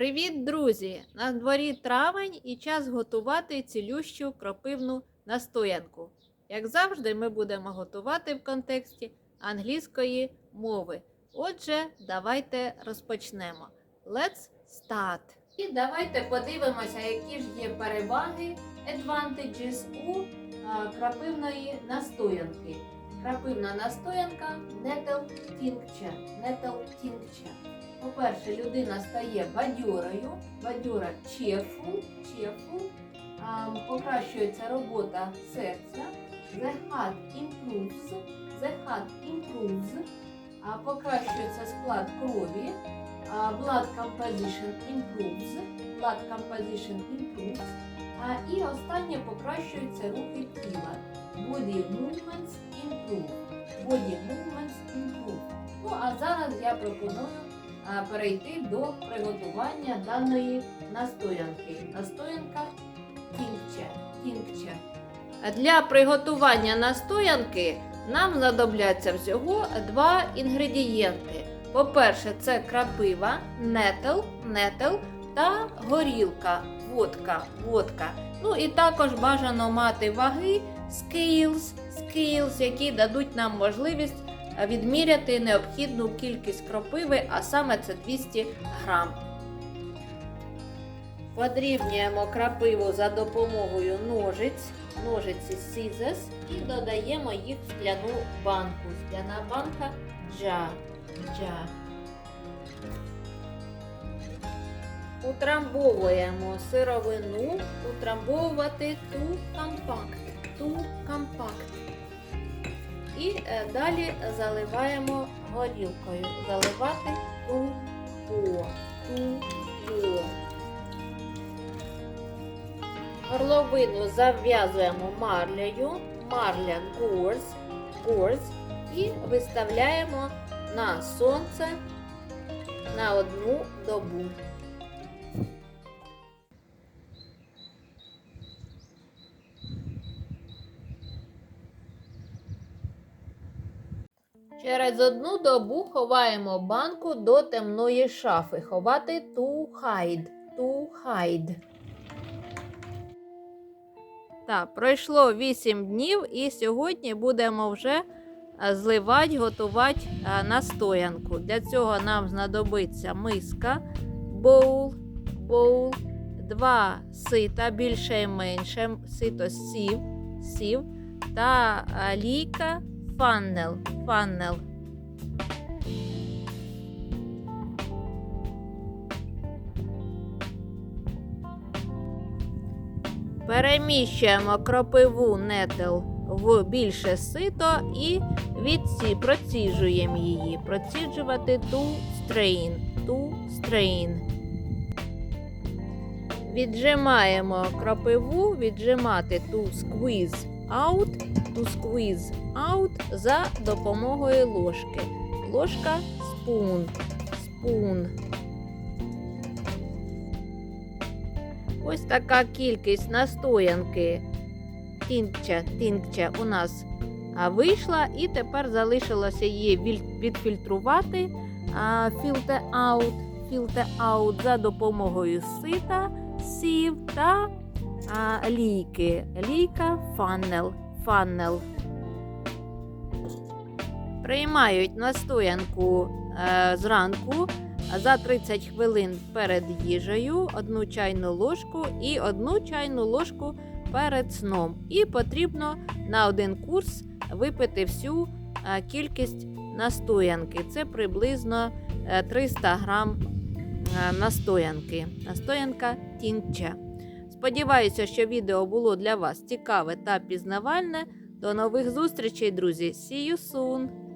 Привіт, друзі! На дворі травень і час готувати цілющу кропивну настоянку. Як завжди, ми будемо готувати в контексті англійської мови. Отже, давайте розпочнемо. Let's start! І давайте подивимося, які ж є переваги advantages у крапивної настоянки. Крапивна настоянка Nettle Tincture. Nettle Tincture. По-перше, людина стає бадьорою, бадьора cheerful, а, покращується робота серця, the heart improves, the heart improves, покращується склад крові, blood composition improves, blood composition improves, і останнє покращуються рухи тіла, body movements improve, body movements improve. Ну, а зараз я пропоную перейти до приготування даної настоянки. Настоянка тінкче. тінкче. Для приготування настоянки нам знадобляться всього два інгредієнти. По-перше, це крапива, нетел, нетел та горілка, водка, водка. Ну і також бажано мати ваги, scales, scales, які дадуть нам можливість відміряти необхідну кількість кропиви, а саме це 200 грам. Подрібнюємо крапиву за допомогою ножиць, ножиці scissors і додаємо їх в скляну банку. Скляна банка джа. джа. Утрамбовуємо сировину, утрамбовувати ту компакт, ту компакт. І е, далі заливаємо горілкою. Заливати ту по. Горловину зав'язуємо марлею, марля горз, горз і виставляємо на сонце на одну добу. Через одну добу ховаємо банку до темної шафи. Ховати to hide. To hide. Так, пройшло 8 днів і сьогодні будемо вже е, зливати, готувати е, настоянку. Для цього нам знадобиться миска, боул, боул, два сита, більше і менше, сито сів, сів та е, лійка фаннел, фаннел. Переміщуємо кропиву нетел в більше сито і відсі проціжуємо її. Проціджувати to strain, to strain. Віджимаємо кропиву, віджимати to squeeze out, to squeeze out за допомогою ложки. Ложка spoon, spoon. Ось така кількість настоянки тінкча, тінкча у нас вийшла, і тепер залишилося її відфільтрувати filter out за допомогою сита, сів та а, лійки. Лійка фаннел, фаннел. Приймають настоянку е, зранку за 30 хвилин перед їжею, одну чайну ложку і одну чайну ложку перед сном. І потрібно на один курс випити всю е, кількість настоянки. Це приблизно е, 300 грам е, настоянки. Настоянка тінча. Сподіваюся, що відео було для вас цікаве та пізнавальне. До нових зустрічей, друзі! See you soon!